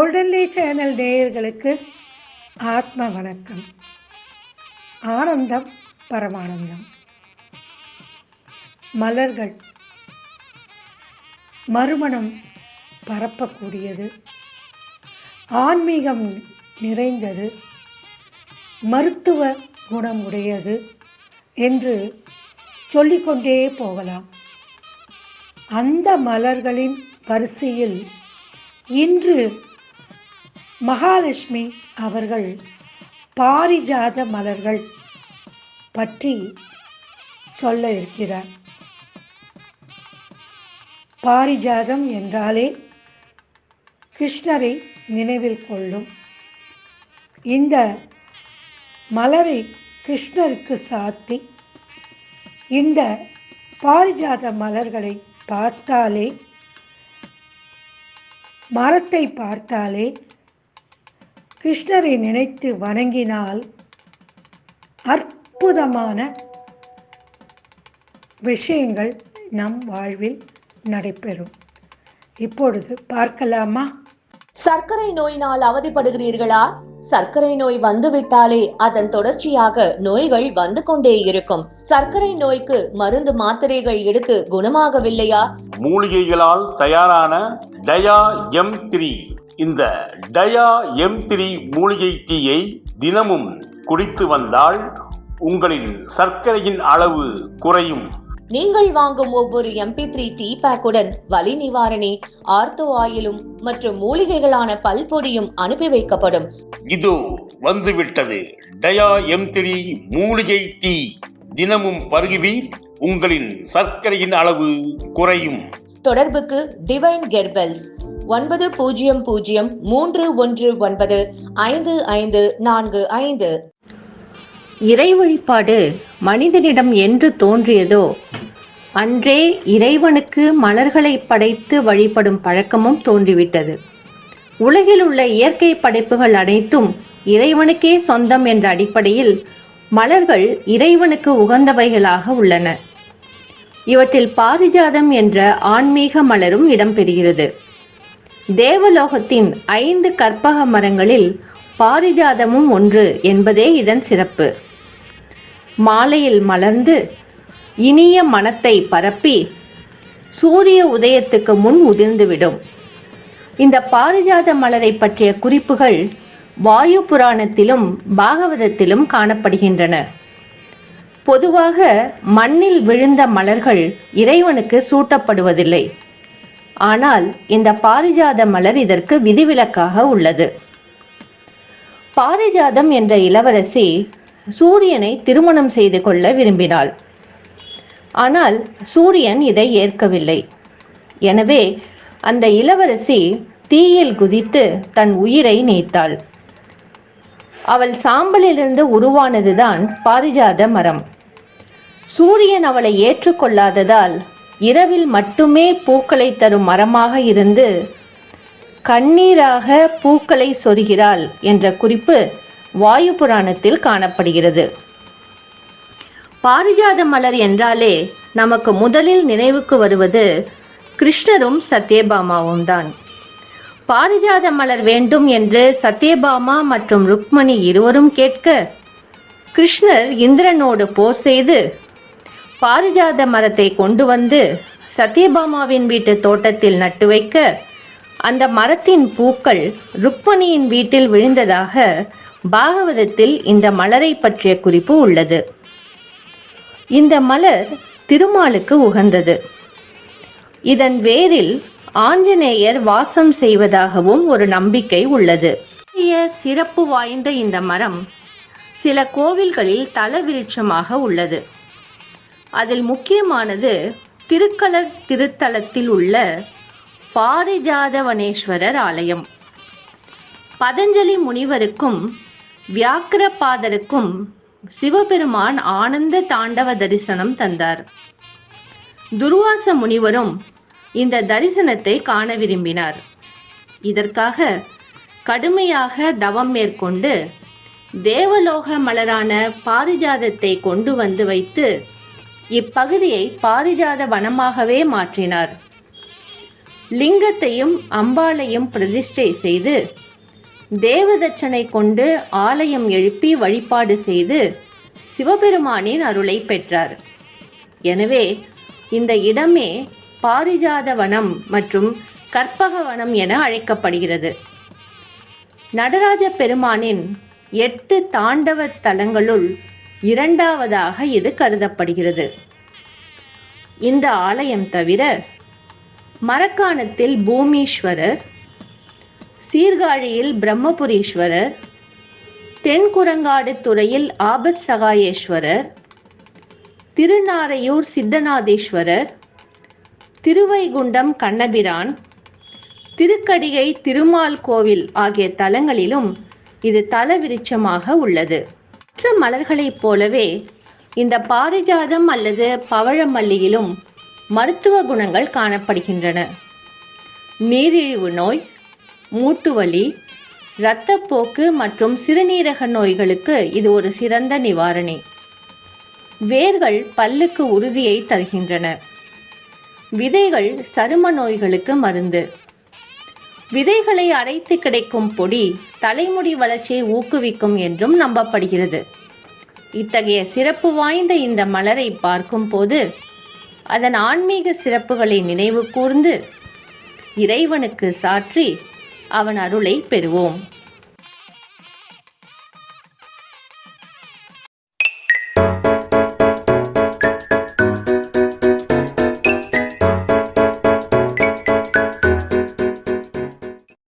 கோல்டன்லி channel நேயர்களுக்கு ஆத்ம வணக்கம். ஆனந்தம் பரமானந்தம். மலர்கள் மறுமணம் பரப்பக்கூடியது. ஆன்மீகம் நிறைந்தது. மருத்துவ குணம் உடையது என்று சொல்லிக்கொண்டே போகலாம். அந்த மலர்களின் வரிசையில் இன்று மகாலட்சுமி அவர்கள் பாரிஜாத மலர்கள் பற்றி சொல்ல இருக்கிறார். பாரிஜாதம் என்றாலே கிருஷ்ணரை நினைவில் கொள்ளும். இந்த மலரை கிருஷ்ணருக்கு சாத்தி இந்த பாரிஜாத மலர்களை பார்த்தாலே மரத்தை பார்த்தாலே கிருஷ்ணரை நினைத்து வணங்கினால் அற்புதமான விஷயங்கள் நம் வாழ்வில் நடைபெறும். இப்பொழுது பார்க்கலாமா? சர்க்கரை நோயினால் அவதிப்படுகிறீர்களா? சர்க்கரை நோய் வந்துவிட்டாலே அதன் தொடர்ச்சியாக நோய்கள் வந்து கொண்டே இருக்கும். சர்க்கரை நோய்க்கு மருந்து மாத்திரைகள் எடுத்து குணமாகவில்லையா? மூலிகைகளால் தயாரான டயா எம் த்ரீ இந்த டயா எம் த்ரீ மூலிகை டீயை தினமும் குடித்து வந்தால் உங்களின் சர்க்கரையின் அளவு குறையும். நீங்கள் வாங்கும் ஒவ்வொரு எம்பி த்ரீ டீ பேக்குடன் வலி நிவாரணி ஆர்த்தோ ஆயிலும் மற்றும் மூலிகைகளான பல்பொடியும் அனுப்பி வைக்கப்படும். இதோ வந்துவிட்டது. டயா எம் த்ரீ மூலிகை டீ. தினமும் பருகுவீர் உங்களின் சர்க்கரையின் அளவு குறையும். தொடர்புக்கு டிவைன் கெர்பல்ஸ் ஒன்பது பூஜ்ஜியம் பூஜ்ஜியம் மூன்று ஒன்று ஒன்பது ஐந்து ஐந்து நான்கு ஐந்து. இறை வழிபாடு மனிதனிடம் என்று தோன்றியதோ? அன்றே இறைவனுக்கு மலர்களை படைத்து வழிபடும் பழக்கமும் தோன்றிவிட்டது. உலகில் உள்ள இயற்கை படைப்புகள் அனைத்தும் இறைவனுக்கே சொந்தம் என்ற அடிப்படையில் மலர்கள் இறைவனுக்கு உகந்தவைகளாக உள்ளன. இவற்றில் பாரிஜாதம் என்ற ஆன்மீக மலரும் இடம்பெறுகிறது. தேவலோகத்தின் ஐந்து கற்பக மரங்களில் பாரிஜாதமும் ஒன்று என்பதே இதன் சிறப்பு. மாலையில் மலர்ந்து இனிய மனத்தை பரப்பி சூரிய உதயத்துக்கு முன் உதிர்ந்துவிடும். இந்த பாரிஜாத மலரை பற்றிய குறிப்புகள் வாயு புராணத்திலும் பாகவதத்திலும் காணப்படுகின்றன. பொதுவாக மண்ணில் விழுந்த மலர்கள் இறைவனுக்கு சூட்டப்படுவதில்லை. ஆனால் இந்த பாரிஜாத மலர் இதற்கு விதிவிலக்காக உள்ளது. பாரிஜாதம் என்ற இளவரசி சூரியனை திருமணம் செய்து கொள்ள விரும்பினாள். ஆனால் சூரியன் இதை ஏற்கவில்லை. எனவே அந்த இளவரசி தீயில் குதித்து தன் உயிரை நீத்தாள். அவள் சாம்பலிலிருந்து உருவானதுதான் பாரிஜாத மரம். சூரியன் அவளை ஏற்றுக்கொள்ளாததால் இரவில் மட்டுமே பூக்களை தரும் மரமாக இருந்து கண்ணீராக பூக்களை சொருகிறாள் என்ற குறிப்பு வாயு புராணத்தில் காணப்படுகிறது. பாரிஜாத மலர் என்றாலே நமக்கு முதலில் நினைவுக்கு வருவது கிருஷ்ணரும் சத்யபாமாவும் தான். பாரிஜாத மலர் வேண்டும் என்று சத்யபாமா மற்றும் ருக்மணி இருவரும் கேட்க கிருஷ்ணர் இந்திரனோடு போர் செய்து பாரிஜாத மரத்தை கொண்டு வந்து சத்யபாமாவின் வீட்டு தோட்டத்தில் நட்டு வைக்க அந்த மரத்தின் பூக்கள் ருக்மணியின் வீட்டில் விழுந்ததாக பாகவதத்தில் இந்த மலரை பற்றிய குறிப்பு உள்ளது. இந்த மலர் திருமாலுக்கு உகந்தது. இதன் வேரில் ஆஞ்சநேயர் வாசம் செய்வதாகவும் ஒரு நம்பிக்கை உள்ளது. சிறப்பு வாய்ந்த இந்த மரம் சில கோவில்களில் தலவிருட்சமாக உள்ளது. அதில் முக்கியமானது திருக்கலர் திருத்தலத்தில் உள்ள பாரிஜாதவனேஸ்வரர் ஆலயம். பதஞ்சலி முனிவருக்கும் வியாக்கிரபாதருக்கும் சிவபெருமான் ஆனந்த தாண்டவ தரிசனம் தந்தார். துர்வாச முனிவரும் இந்த தரிசனத்தை காண விரும்பினார். இதற்காக கடுமையாக தவம் மேற்கொண்டு தேவலோக மலரான பாரிஜாதத்தை கொண்டு வந்து வைத்து இப்பகுதியை பாரிஜாத வனமாகவே மாற்றினார். லிங்கத்தையும் அம்பாளையும் பிரதிஷ்டை செய்து தேவதட்சணை கொண்டு ஆலயம் எழுப்பி வழிபாடு செய்து சிவபெருமானின் அருளை பெற்றார். எனவே இந்த இடமே பாரிஜாத வனம் மற்றும் கற்பக வனம் என அழைக்கப்படுகிறது. நடராஜ பெருமானின் எட்டு தாண்டவ தலங்களுள் இரண்டாவதாக இது கருதப்படுகிறது. இந்த ஆலயம் தவிர மரக்காணத்தில் பூமீஸ்வரர் சீர்காழியில் பிரம்மபுரீஸ்வரர் தென்குரங்காடு துறையில் ஆபத் சகாயேஸ்வரர் திருநாரையூர் சித்தநாதீஸ்வரர் திருவைகுண்டம் கண்ணபிரான் திருக்கடிகை திருமால் கோவில் ஆகிய தலங்களிலும் இது தலவிருட்சமாக உள்ளது. மற்ற மலர்களைப் போலவே இந்த பாரிஜாதம் அல்லது பவழமல்லியிலும் மருத்துவ குணங்கள் காணப்படுகின்றன. நீரிழிவு நோய் மூட்டுவலி இரத்தப்போக்கு மற்றும் சிறுநீரக நோய்களுக்கு இது ஒரு சிறந்த நிவாரணி. வேர்கள் பல்லுக்கு உறுதியை தருகின்றன. விதைகள் சரும நோய்களுக்கு மருந்து. விதைகளை அரைத்து கிடைக்கும் பொடி தலைமுடி வளர்ச்சியை ஊக்குவிக்கும் என்றும் நம்பப்படுகிறது. இத்தகைய சிறப்பு வாய்ந்த இந்த மலரை பார்க்கும்போது அதன் ஆன்மீக சிறப்புகளை நினைவு கூர்ந்து இறைவனுக்கு சாற்றி அவன் அருளை பெறுவோம்.